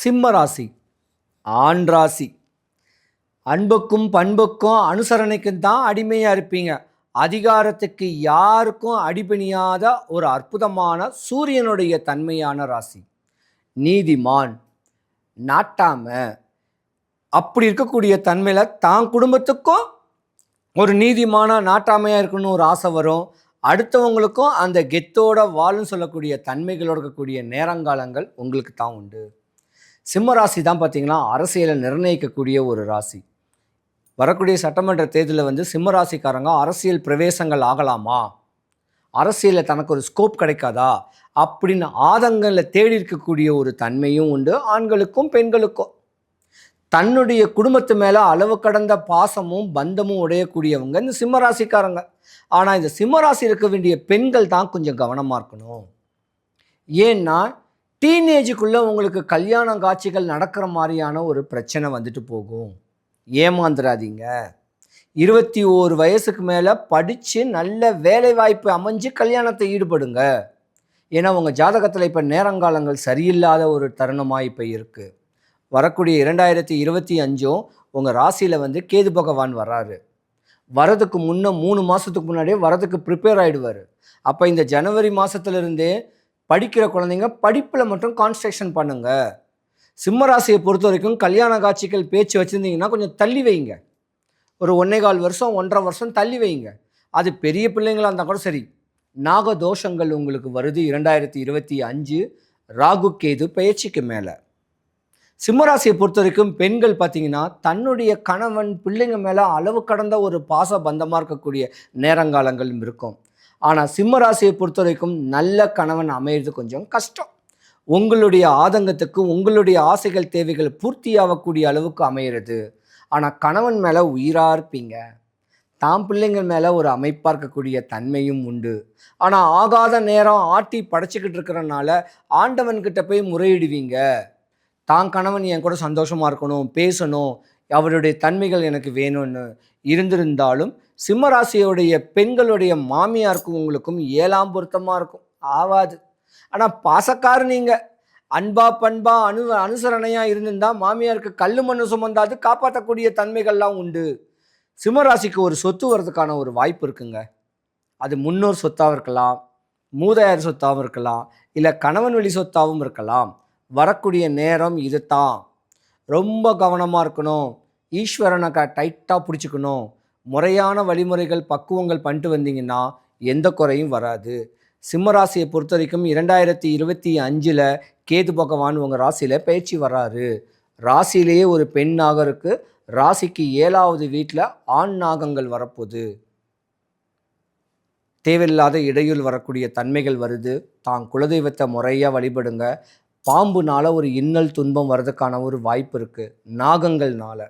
சிம்ம ராசி ஆண் ராசி. அன்புக்கும் பண்புக்கும் அனுசரணைக்கும் தான் அடிமையாக இருப்பீங்க. அதிகாரத்துக்கு யாருக்கும் அடிபணியாத ஒரு அற்புதமான சூரியனுடைய தன்மையான ராசி. நீதிமான் நாட்டாம அப்படி இருக்கக்கூடிய தன்மையில் தான் குடும்பத்துக்கும் ஒரு நீதிமான நாட்டாமையாக இருக்கணும்னு ஒரு ஆசை வரும். அடுத்தவங்களுக்கும் அந்த கெத்தோட வாழும் சொல்லக்கூடிய தன்மைகளோட இருக்கக்கூடிய நேரங்காலங்கள் உங்களுக்கு தான் உண்டு. சிம்ம ராசி தான் பார்த்தீங்கன்னா அரசியலை நிர்ணயிக்கக்கூடிய ஒரு ராசி. வரக்கூடிய சட்டமன்ற தேர்தலில் வந்து சிம்ம ராசிக்காரங்க அரசியல் பிரவேசங்கள் ஆகலாமா? அரசியலில் தனக்கு ஒரு ஸ்கோப் கிடைக்காதா? அப்படின்னு ஆதங்கங்களை தேடி இருக்கக்கூடிய ஒரு தன்மையும் உண்டு ஆண்களுக்கும் பெண்களுக்கும். தன்னுடைய குடும்பத்து மேலே அளவு கடந்த பாசமும் பந்தமும் உடையக்கூடியவங்க இந்த சிம்ம ராசிக்காரங்க ஆனால் இந்த சிம்ம ராசி இருக்க வேண்டிய பெண்கள் தான் கொஞ்சம் கவனமாக இருக்கணும். ஏன்னா டீனேஜுக்குள்ளே உங்களுக்கு கல்யாண காட்சிகள் நடக்கிற மாதிரியான ஒரு பிரச்சனை வந்துட்டு போகும். ஏமாந்துடாதீங்க இருபத்தி ஓரு வயசுக்கு மேலே படித்து நல்ல வேலை வாய்ப்பு அமைஞ்சு கல்யாணத்தை ஈடுபடுங்க. ஏன்னா உங்கள் ஜாதகத்தில் இப்போ நேரங்காலங்கள் சரியில்லாத ஒரு தருணமாக இப்போ இருக்குது வரக்கூடிய இரண்டாயிரத்தி இருபத்தி அஞ்சும் உங்கள் ராசியில் வந்து கேது பகவான் வர்றாரு வரதுக்கு முன்னே மூணு மாதத்துக்கு முன்னாடியே வரதுக்கு ப்ரிப்பேர் ஆகிடுவார் அப்போ இந்த ஜனவரி மாதத்துலேருந்தே படிக்கிற குழந்தைங்க படிப்பில் மட்டும் கான்சன்ட்ரேஷன் பண்ணுங்கள் சிம்மராசியை பொறுத்த வரைக்கும் கல்யாண காட்சிகள் பேச்சு வச்சுருந்தீங்கன்னா கொஞ்சம் தள்ளி வைங்க. ஒரு ஒன்றே கால் வருஷம் ஒன்றரை வருஷம் தள்ளி வைங்க. அது பெரிய பிள்ளைங்களாக இருந்தால் கூட சரி. நாக தோஷங்கள் உங்களுக்கு வருது இரண்டாயிரத்தி இருபத்தி அஞ்சு ராகு கேது பயிற்சிக்கு மேலே. சிம்மராசியை பொறுத்த வரைக்கும் பெண்கள் பார்த்தீங்கன்னா தன்னுடைய கணவன் பிள்ளைங்க மேலே அளவு கடந்த ஒரு பாச பந்தமாக இருக்கக்கூடிய நேரங்காலங்களும் இருக்கும். ஆனால் சிம்மராசியை பொறுத்த வரைக்கும் நல்ல கணவன் அமையிறது கொஞ்சம் கஷ்டம். உங்களுடைய ஆதங்கத்துக்கு உங்களுடைய ஆசைகள் தேவைகள் பூர்த்தியாகக்கூடிய அளவுக்கு அமையிறது. ஆனால் கணவன் மேலே உயிராக இருப்பீங்க. தாம் பிள்ளைங்கள் மேலே ஒரு அமைப்பார்க்கக்கூடிய தன்மையும் உண்டு. ஆனால் ஆகாத நேரம் ஆட்டி படைச்சிக்கிட்டு இருக்கிறனால ஆண்டவன்கிட்ட போய் முறையிடுவீங்க. தான் கணவன் என் கூட சந்தோஷமாக இருக்கணும் பேசணும் அவருடைய தன்மைகள் எனக்கு வேணும்னு இருந்திருந்தாலும் சிம்மராசியோடைய பெண்களுடைய மாமியாருக்கும் உங்களுக்கும் ஏழாம் பொருத்தமாக இருக்கும். ஆவாது. ஆனால் பாசக்காரு நீங்கள் அன்பா பண்பா அனு அனுசரணையாக இருந்திருந்தால் மாமியாருக்கு கல் மண்ணு சுமந்தாது காப்பாற்றக்கூடிய தன்மைகள்லாம் உண்டு. சிம்மராசிக்கு ஒரு சொத்து வர்றதுக்கான ஒரு வாய்ப்பு இருக்குங்க. அது முன்னோர் சொத்தாக இருக்கலாம் மூதையார் சொத்தாகவும் இருக்கலாம் இல்லை கணவன் வழி சொத்தாகவும் இருக்கலாம். வரக்கூடிய நேரம் இது தான் ரொம்ப கவனமாக இருக்கணும். ஈஸ்வரனை க டைட்டாக பிடிச்சிக்கணும். முறையான வழிமுறைகள் பக்குவங்கள் பண்ணிட்டு வந்தீங்கன்னா எந்த குறையும் வராது. சிம்மராசியை பொறுத்த வரைக்கும் இரண்டாயிரத்தி இருபத்தி அஞ்சில் கேது பகவான் உங்கள் ராசியில் பயிற்சி வர்றாரு ராசியிலேயே ஒரு பெண் நாகம் ராசிக்கு ஏழாவது வீட்டில் ஆண் நாகங்கள் வரப்போகுது. தேவையில்லாத இடையூல் வரக்கூடிய தன்மைகள் வருது. தான் குலதெய்வத்தை முறையாக வழிபடுங்க. பாம்புனால ஒரு இன்னல் துன்பம் வர்றதுக்கான ஒரு வாய்ப்பு இருக்குது நாகங்கள்னால.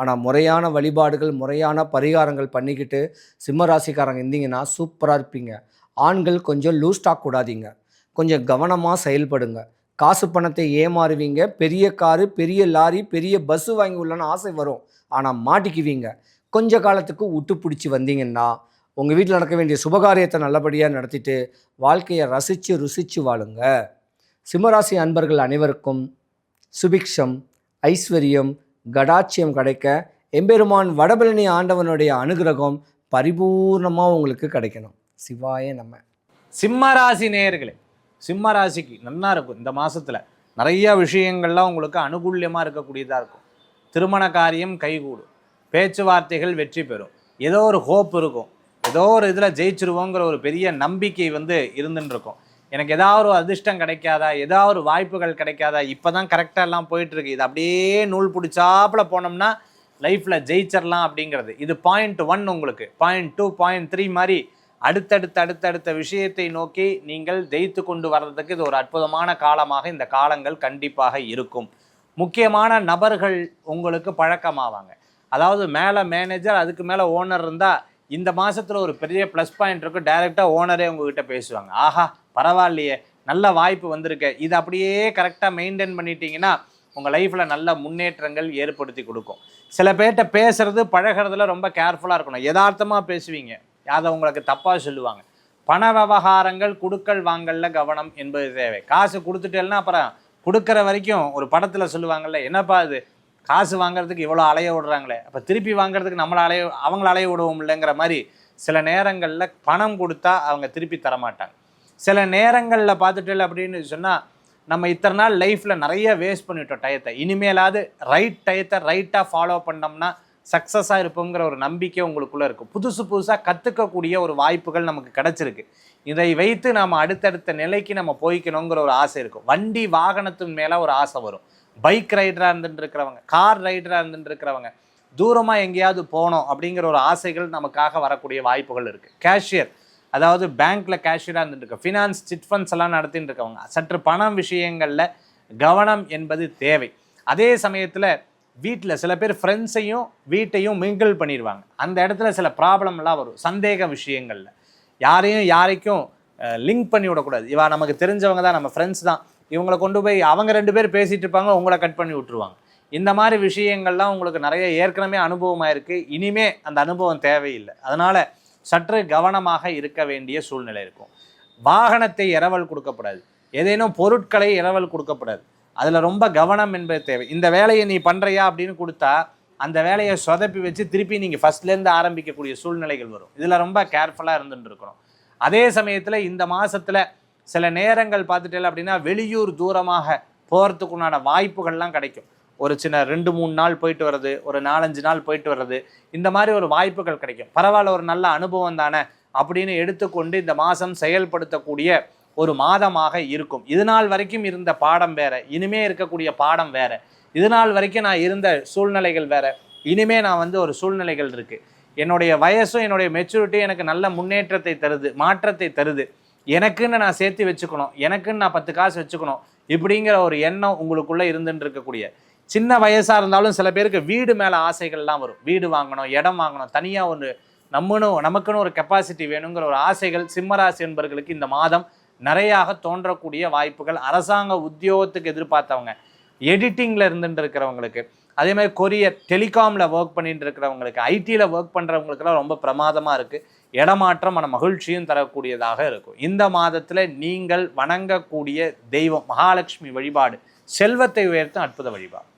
ஆனால் முறையான வழிபாடுகள் முறையான பரிகாரங்கள் பண்ணிக்கிட்டு சிம்ம ராசிக்காரங்க இருந்தீங்கன்னா சூப்பராக இருப்பீங்க. ஆண்கள் கொஞ்சம் லூஸ் டாக் கூடாதீங்க. கொஞ்சம் கவனமாக செயல்படுங்க. காசு பணத்தை ஏமாறுவீங்க. பெரிய காரு பெரிய லாரி பெரிய பஸ்ஸு வாங்கி உள்ளன்னு ஆசை வரும். ஆனால் மாட்டிக்குவீங்க. கொஞ்ச காலத்துக்கு விட்டு பிடிச்சி வந்தீங்கன்னா உங்கள் வீட்டில் நடக்க வேண்டிய சுபகாரியத்தை நல்லபடியாக நடத்திட்டு வாழ்க்கையை ரசித்து ருசித்து வாழுங்க. சிம்மராசி அன்பர்கள் அனைவருக்கும் சுபிக்ஷம் ஐஸ்வர்யம் கடாட்சியம் கிடைக்க எம்பெருமான் வடபழனி ஆண்டவனுடைய அனுகிரகம் பரிபூர்ணமாக உங்களுக்கு கிடைக்கணும். சிவாய நம்ம சிம்மராசி நேயர்களே சிம்மராசிக்கு நல்லா இருக்கும். இந்த மாதத்தில் நிறைய விஷயங்கள்லாம் உங்களுக்கு அனுகூல்யமாக இருக்கக்கூடியதாக இருக்கும். திருமண காரியம் கைகூடும். பேச்சுவார்த்தைகள் வெற்றி பெறும். ஏதோ ஒரு ஹோப் இருக்கும். ஏதோ ஒரு இதில் ஜெயிச்சிருவோங்கிற ஒரு பெரிய நம்பிக்கை வந்து இருந்துன்னு இருக்கும். எனக்கு ஏதாவது ஒரு அதிர்ஷ்டம் கிடைக்காதா? ஏதாவது ஒரு வாய்ப்புகள் கிடைக்காதா? இப்போ தான் கரெக்டாக எல்லாம் போயிட்டுருக்கு. இது அப்படியே நூல் பிடிச்சாப்புல போனோம்னா லைஃப்பில் ஜெயிச்சிடலாம் அப்படிங்கிறது. இது பாயிண்ட் ஒன் உங்களுக்கு. பாயிண்ட் டூ பாயிண்ட் த்ரீ மாதிரி அடுத்தடுத்த அடுத்தடுத்த விஷயத்தை நோக்கி நீங்கள் ஜெயித்து கொண்டு வர்றதுக்கு இது ஒரு அற்புதமான காலமாக இந்த காலங்கள் கண்டிப்பாக இருக்கும். முக்கியமான நபர்கள் உங்களுக்கு பழக்கமாவாங்க. அதாவது மேலே மேனேஜர் அதுக்கு மேலே ஓனர் இருந்தால் இந்த மாதத்தில் ஒரு பெரிய ப்ளஸ் பாயிண்ட் இருக்கும் டைரெக்டாக ஓனரே உங்ககிட்ட பேசுவாங்க. ஆஹா பரவாயில்லையே நல்ல வாய்ப்பு வந்திருக்கு. இது அப்படியே கரெக்டாக மெயின்டைன் பண்ணிட்டீங்கன்னா உங்கள் லைஃப்பில் நல்ல முன்னேற்றங்கள் ஏற்படுத்தி கொடுக்கும். சில பேர்கிட்ட பேசுறது பழகிறதுல ரொம்ப கேர்ஃபுல்லாக இருக்கணும். யதார்த்தமாக பேசுவீங்க. அதை உங்களுக்கு தப்பாக சொல்லுவாங்க. பண விவகாரங்கள் குடுக்கல் வாங்கல்ல கவனம் என்பது தேவை. காசு கொடுத்துட்டேன்னா அப்புறம் கொடுக்குற வரைக்கும் ஒரு படத்தில் சொல்லுவாங்கல்ல என்னப்பா அது காசு வாங்குறதுக்கு இவ்வளோ அலைய விடுறாங்களே. அப்போ திருப்பி வாங்குறதுக்கு நம்மளை அலைய அவங்கள அலைய விடுவோம் இல்லைங்கிற மாதிரி சில நேரங்களில் பணம் கொடுத்தா அவங்க திருப்பி தரமாட்டாங்க. சில நேரங்களில் பார்த்துட்டு அப்படின்னு சொன்னால் நம்ம இத்தனை நாள் லைஃப்பில் நிறைய வேஸ்ட் பண்ணிட்டோம் டயத்தை. இனிமேலாவது ரைட் டயத்தை ரைட்டாக ஃபாலோ பண்ணோம்னா சக்ஸஸாக இருப்போங்கிற ஒரு நம்பிக்கை உங்களுக்குள்ளே இருக்கும். புதுசு புதுசாக கற்றுக்கக்கூடிய ஒரு வாய்ப்புகள் நமக்கு கிடச்சிருக்கு. இதை வைத்து நாம் அடுத்தடுத்த நிலைக்கு நம்ம போய்க்கணுங்கிற ஒரு ஆசை இருக்கும். வண்டி வாகனத்தின் மேலே ஒரு ஆசை வரும். பைக் ரைடராக இருந்துட்டு இருக்கிறவங்க கார் ரைடராக இருந்துட்டு இருக்கிறவங்க தூரமாக எங்கேயாவது போகணும் அப்படிங்கிற ஒரு ஆசைகள் நமக்காக வரக்கூடிய வாய்ப்புகள் இருக்குது கேஷியர் அதாவது பேங்க்கில் கேஷியராக இருந்துட்டு இருக்க ஃபினான்ஸ் சிட் ஃபண்ட்ஸ் எல்லாம் நடத்திட்டு இருக்கவங்க சற்று பணம் விஷயங்களில் கவனம் என்பது தேவை. அதே சமயத்தில் வீட்டில் சில பேர் ஃப்ரெண்ட்ஸையும் வீட்டையும் மிங்கிள் பண்ணிடுவாங்க. அந்த இடத்துல சில ப்ராப்ளம்லாம் வரும் சந்தேக விஷயங்களில். யாரையும் யாரைக்கும் லிங்க் பண்ணி விடக்கூடாது. இவா நமக்கு தெரிஞ்சவங்க தான் நம்ம ஃப்ரெண்ட்ஸ் தான். இவங்களை கொண்டு போய் அவங்க ரெண்டு பேர் பேசிகிட்டு இருப்பாங்க உங்களை கட் பண்ணி விட்டுருவாங்க. இந்த மாதிரி விஷயங்கள்லாம் உங்களுக்கு நிறைய ஏற்கனவே அனுபவமாக இருக்குது இனிமே அந்த அனுபவம் தேவையில்லை. அதனால் சற்று கவனமாக இருக்க வேண்டிய சூழ்நிலை இருக்கும். வாகனத்தை இரவல் கொடுக்கப்படாது. ஏதேனும் பொருட்களை இரவல் கொடுக்கப்படாது. அதில் ரொம்ப கவனம் என்பது தேவை. இந்த வேலையை நீ பண்ணுறியா அப்படின்னு கொடுத்தா அந்த வேலையை சொதப்பி வச்சு திருப்பி நீங்கள் ஃபஸ்ட்லேருந்து ஆரம்பிக்கக்கூடிய சூழ்நிலைகள் வரும். இதில் ரொம்ப கேர்ஃபுல்லாக இருந்துட்டு இருக்கணும். அதே சமயத்தில் இந்த மாதத்தில் சில நேரங்கள் பார்த்துட்டேன் அப்படின்னா வெளியூர் தூரமாக போகிறதுக்குண்டான வாய்ப்புகள்லாம் கிடைக்கும். ஒரு சின்ன ரெண்டு மூணு நாள் போயிட்டு வர்றது ஒரு நாலஞ்சு நாள் போயிட்டு வர்றது இந்த மாதிரி ஒரு வாய்ப்புகள் கிடைக்கும். பரவாயில்ல ஒரு நல்ல அனுபவம் தானே அப்படின்னு எடுத்துக்கொண்டு இந்த மாதம் செயல்படுத்தக்கூடிய ஒரு மாதமாக இருக்கும். இது நாள் வரைக்கும் இருந்த பாடம் வேற இனிமே இருக்கக்கூடிய பாடம் வேற. இது நாள் வரைக்கும் நான் இருந்த சூழ்நிலைகள் வேற இனிமே நான் வந்து ஒரு சூழ்நிலைகள் இருக்குது என்னுடைய வயசும் என்னுடைய மெச்சூரிட்டி எனக்கு நல்ல முன்னேற்றத்தை தருது மாற்றத்தை தருது. எனக்குன்னு நான் சேர்த்து வச்சுக்கணும் எனக்குன்னு நான் பத்து காசு வச்சுக்கணும் இப்படிங்கிற ஒரு எண்ணம் உங்களுக்குள்ளே இருந்துட்டு இருக்கக்கூடிய சின்ன வயசாக இருந்தாலும் சில பேருக்கு வீடு மேலே ஆசைகள்லாம் வரும். வீடு வாங்கணும் இடம் வாங்கணும் தனியாக ஒன்று நம்மனும் நமக்குன்னு ஒரு கெப்பாசிட்டி வேணுங்கிற ஒரு ஆசைகள் சிம்மராசி என்பவர்களுக்கு இந்த மாதம் நிறையாக தோன்றக்கூடிய வாய்ப்புகள் அரசாங்க உத்தியோகத்துக்கு எதிர்பார்த்தவங்க எடிட்டிங்கில் இருந்துட்டு இருக்கிறவங்களுக்கு அதே மாதிரி கொரியர் டெலிகாமில் ஒர்க் பண்ணிட்டு இருக்கிறவங்களுக்கு ஐடியில் ஒர்க் பண்ணுறவங்களுக்குலாம் ரொம்ப பிரமாதமாக இருக்குது இடமாற்றம் மன மகிழ்ச்சியும் தரக்கூடியதாக இருக்கும். இந்த மாதத்தில் நீங்கள் வணங்கக்கூடிய தெய்வம் மகாலட்சுமி வழிபாடு செல்வத்தை உயர்த்தும் அற்புத வழிபாடு.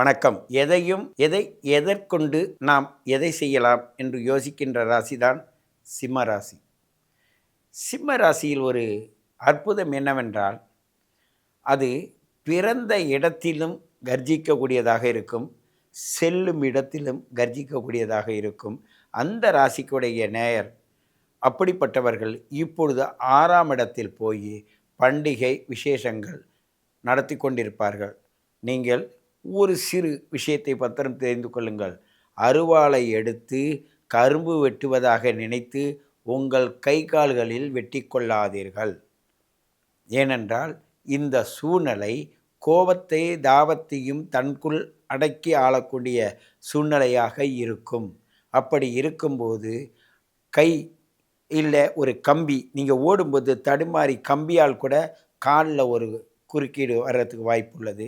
வணக்கம். எதையும் எதை எதற்கொண்டு நாம் எதை செய்யலாம் என்று யோசிக்கின்ற ராசிதான் சிம்ம ராசி. சிம்ம ராசியில் ஒரு அற்புதம் என்னவென்றால் அது பிறந்த இடத்திலும் கர்ஜிக்கக்கூடியதாக இருக்கும் செல்லும் இடத்திலும் கர்ஜிக்கக்கூடியதாக இருக்கும். அந்த ராசிக்குடைய நேயர் அப்படிப்பட்டவர்கள் இப்பொழுது ஆறாம் இடத்தில் போய் பண்டிகை விசேஷங்கள் நடத்தி கொண்டிருப்பார்கள். நீங்கள் ஒரு சிறு விஷயத்தை பத்திரம் தெரிந்து கொள்ளுங்கள். அருவாளை எடுத்து கரும்பு வெட்டுவதாக நினைத்து உங்கள் கை கால்களில் வெட்டி கொள்ளாதீர்கள். ஏனென்றால் இந்த சூழ்நிலை கோபத்தை தாபத்தையும் தனக்குள் அடக்கி ஆளக்கூடிய சூழ்நிலையாக இருக்கும். அப்படி இருக்கும்போது கை இல்லை ஒரு கம்பி நீங்கள் ஓடும்போது தடுமாறி கம்பியால் கூட காலில் ஒரு குறுக்கீடு வர்றதுக்கு வாய்ப்பு உள்ளது.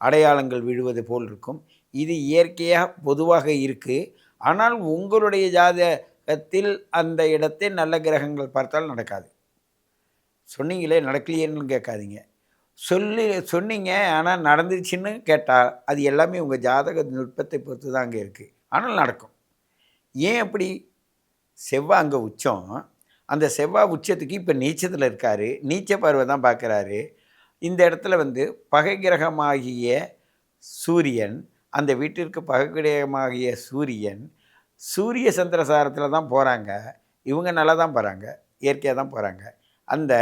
அடையாளங்கள் விழுவது போல் இருக்கும். இது இயற்கையாக பொதுவாக இருக்குது ஆனால் உங்களுடைய ஜாதகத்தில் அந்த இடத்தை நல்ல கிரகங்கள் பார்த்தால் நடக்காது. சொன்னீங்களே நடக்கலையேன்னு கேட்காதீங்க. சொல்லி சொன்னீங்க ஆனால் நடந்துச்சுன்னு கேட்டால் அது எல்லாமே உங்கள் ஜாதக நுட்பத்தை பொறுத்து தான் அங்கே இருக்குது ஆனால் நடக்கும். ஏன் அப்படி? செவ்வாய் அங்கே உச்சம். அந்த செவ்வாய் உச்சத்துக்கு இப்போ நீச்சத்தில் இருக்கார். நீச்ச பார்வை தான் பார்க்குறாரு. இந்த இடத்துல வந்து பகை கிரகமாகிய சூரியன் அந்த வீட்டிற்கு பகை கிரகமாகிய சூரியன் சூரிய சந்திரசாரத்தில் தான் போகிறாங்க இவங்க நல்லா தான் போகிறாங்க இயற்கையாக தான் போகிறாங்க அந்த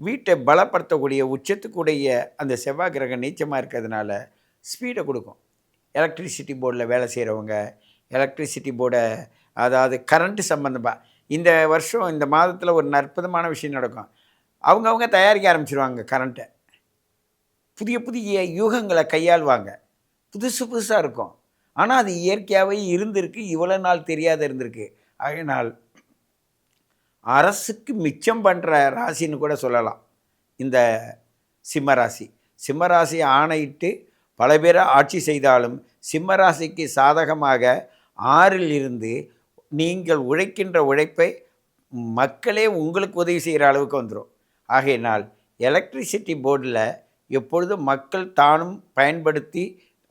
வீட்டை பலப்படுத்தக்கூடிய உச்சத்துக்குடைய அந்த செவ்வாய் கிரகம் நீச்சமாக இருக்கிறதுனால ஸ்பீடை கொடுக்கும். எலக்ட்ரிசிட்டி போர்டில் வேலை செய்கிறவங்க எலக்ட்ரிசிட்டி போர்டை அதாவது கரண்ட்டு சம்மந்தமாக இந்த வருஷம் இந்த மாதத்தில் ஒரு அற்புதமான விஷயம் நடக்கும். அவங்கவுங்க தயாரிக்க ஆரம்பிச்சிருவாங்க கரண்ட்டை புதிய புதிய யூகங்களை கையாள்வாங்க. புதுசு புதுசாக இருக்கும். ஆனால் அது இயற்கையாகவே இருந்திருக்கு. இவ்வளோ நாள் தெரியாத இருந்திருக்கு. அதனால் அரசுக்கு மிச்சம் பண்ணுற ராசின்னு கூட சொல்லலாம். இந்த சிம்மராசி சிம்மராசி ஆணையிட்டு பல பேரை ஆட்சி செய்தாலும் சிம்மராசிக்கு சாதகமாக ஆறில் இருந்து நீங்கள் உழைக்கின்ற உழைப்பை மக்களே உங்களுக்கு உதவி செய்கிற அளவுக்கு வந்துடும். ஆகையினால் எலக்ட்ரிசிட்டி போர்டில் எப்பொழுதும் மக்கள் தானும் பயன்படுத்தி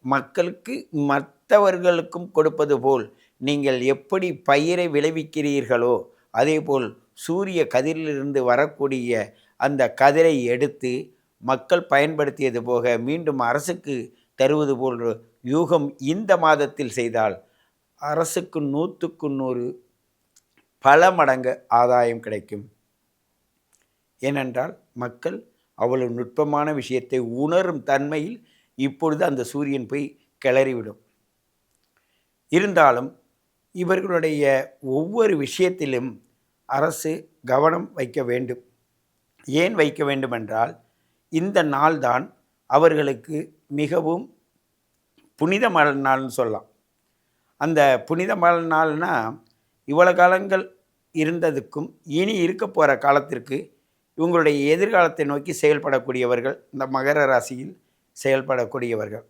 மக்களுக்கு மற்றவர்களுக்கும் கொடுப்பது போல் நீங்கள் எப்படி பயிரை விளைவிக்கிறீர்களோ அதேபோல் சூரிய கதிரிலிருந்து வரக்கூடிய அந்த கதிரை எடுத்து மக்கள் பயன்படுத்தியது போக மீண்டும் அரசுக்கு தருவது போன்ற யூகம் இந்த மாதத்தில் செய்தால் அரசுக்கு நூற்றுக்கு நூறு பல மடங்கு ஆதாயம் கிடைக்கும். ஏனென்றால் மக்கள் அவ்வளவு நுட்பமான விஷயத்தை உணரும் தன்மையில் இப்பொழுது அந்த சூரியன் போய் கிளறிவிடும். இருந்தாலும் இவர்களுடைய ஒவ்வொரு விஷயத்திலும் அரசு கவனம் வைக்க வேண்டும். ஏன் வைக்க வேண்டுமென்றால் இந்த நாள்தான் அவர்களுக்கு மிகவும் புனித மழை நாள்னு சொல்லலாம். அந்த புனித மழை நாள்னா இவ்வளோ காலங்கள் இருந்ததுக்கும் இனி இருக்க போகிற காலத்திற்கு இவங்களுடைய எதிர்காலத்தை நோக்கி செயல்படக்கூடியவர்கள் இந்த மகர ராசியில் செயல்படக்கூடியவர்கள்.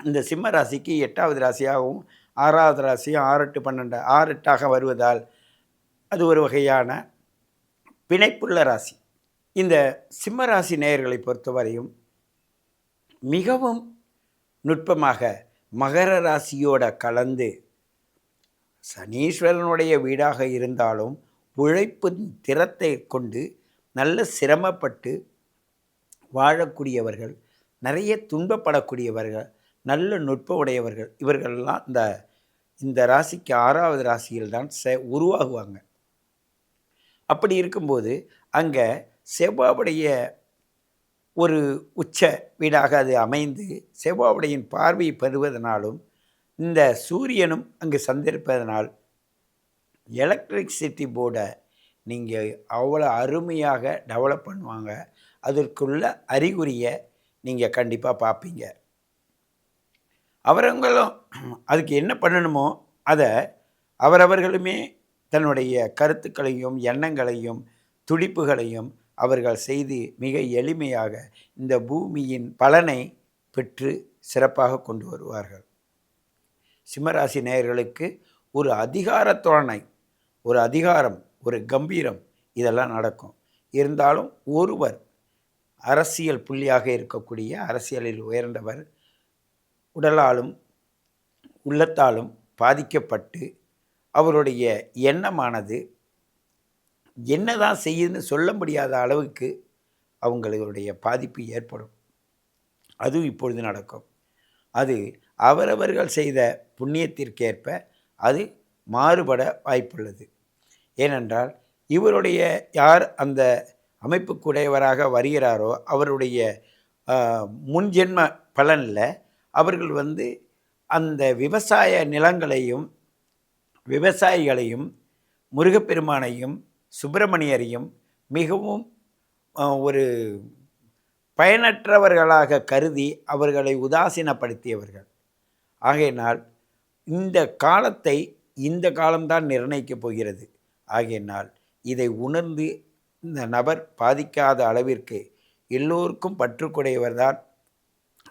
இந்த சிம்ம ராசிக்கு எட்டாவது ராசியாகவும் ஆறாவது ராசியும் ஆறு எட்டு பன்னெண்டு ஆறு எட்டாக வருவதால் அது ஒரு வகையான பிணைப்புள்ள ராசி. இந்த சிம்மராசி நேயர்களை பொறுத்தவரையும் மிகவும் நுட்பமாக மகர ராசியோட கலந்து சனீஸ்வரனுடைய வீடாக இருந்தாலும் உழைப்பின் திறத்தை கொண்டு நல்ல சிரமப்பட்டு வாழக்கூடியவர்கள் நிறைய துன்பப்படக்கூடியவர்கள் நல்ல நுட்ப உடையவர்கள் இவர்கள்லாம் இந்த இந்த ராசிக்கு ஆறாவது ராசியில் தான் செ உருவாகுவாங்க. அப்படி இருக்கும்போது அங்கே செவ்வாவுடைய ஒரு உச்ச வீடாக அது அமைந்து செவ்வாவுடையின் பார்வை பெறுவதனாலும் இந்த சூரியனும் அங்கு சந்திருப்பதனால் எலக்ட்ரிக்சிட்டி போர்டை நீங்கள் அவ்வளோ அருமையாக டெவலப் பண்ணுவாங்க. அதற்குள்ள அறிகுறியை நீங்கள் கண்டிப்பாக பார்ப்பீங்க அவரவங்களும் அதுக்கு என்ன பண்ணணுமோ அதை அவரவர்களுமே தன்னுடைய கருத்துக்களையும் எண்ணங்களையும் துடிப்புகளையும் அவர்கள் செய்து மிக எளிமையாக இந்த பூமியின் பலனை பெற்று சிறப்பாக கொண்டு வருவார்கள். சிம்மராசி நேயர்களுக்கு ஒரு அதிகார தோழனை ஒரு அதிகாரம் ஒரு கம்பீரம் இதெல்லாம் நடக்கும். இருந்தாலும் ஒருவர் அரசியல் புள்ளியாக இருக்கக்கூடிய அரசியலில் உயர்ந்தவர் உடலாலும் உள்ளத்தாலும் பாதிக்கப்பட்டு அவருடைய எண்ணமானது என்னதான் செய்யுதுன்னு சொல்ல முடியாத அளவுக்கு அவங்களுடைய பாதிப்பு ஏற்படும். அதுவும் இப்பொழுது நடக்கும். அது அவரவர்கள் செய்த புண்ணியத்திற்கேற்ப அது மாறுபட வாய்ப்புள்ளது. ஏனென்றால் இவருடைய யார் அந்த அமைப்புக்குடையவராக வருகிறாரோ அவருடைய முன்ஜென்ம பலனில் அவர்கள் வந்து அந்த விவசாய நிலங்களையும் விவசாயிகளையும் முருகப்பெருமானையும் சுப்பிரமணியரையும் மிகவும் ஒரு பயனற்றவர்களாக கருதி அவர்களை உதாசீனப்படுத்தியவர்கள். ஆகையினால் இந்த காலத்தை இந்த காலம்தான் நிர்ணயிக்கப் போகிறது. ஆகையினால் இதை உணர்ந்து இந்த நபர் பாதிக்காத அளவிற்கு எல்லோருக்கும் பற்றுக்குடையவர்தான்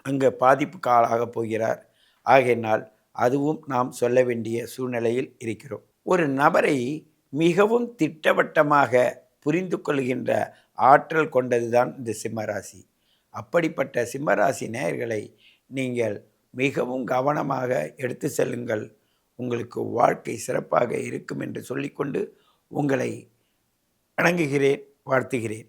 அங்கே பாதிப்புக்கு ஆளாகப் போகிறார். ஆகையினால் அதுவும் நாம் சொல்ல வேண்டிய சூழ்நிலையில் இருக்கிறோம். ஒரு நபரை மிகவும் திட்டவட்டமாக புரிந்து கொள்கின்ற ஆற்றல் கொண்டதுதான் இந்த சிம்மராசி. அப்படிப்பட்ட சிம்மராசி நேயர்களை நீங்கள் மிகவும் கவனமாக எடுத்து செல்லுங்கள். உங்களுக்கு வாழ்க்கை சிறப்பாக இருக்கும் என்று சொல்லிக்கொண்டு உங்களை வணங்குகிறேன் வாழ்த்துகிறேன்.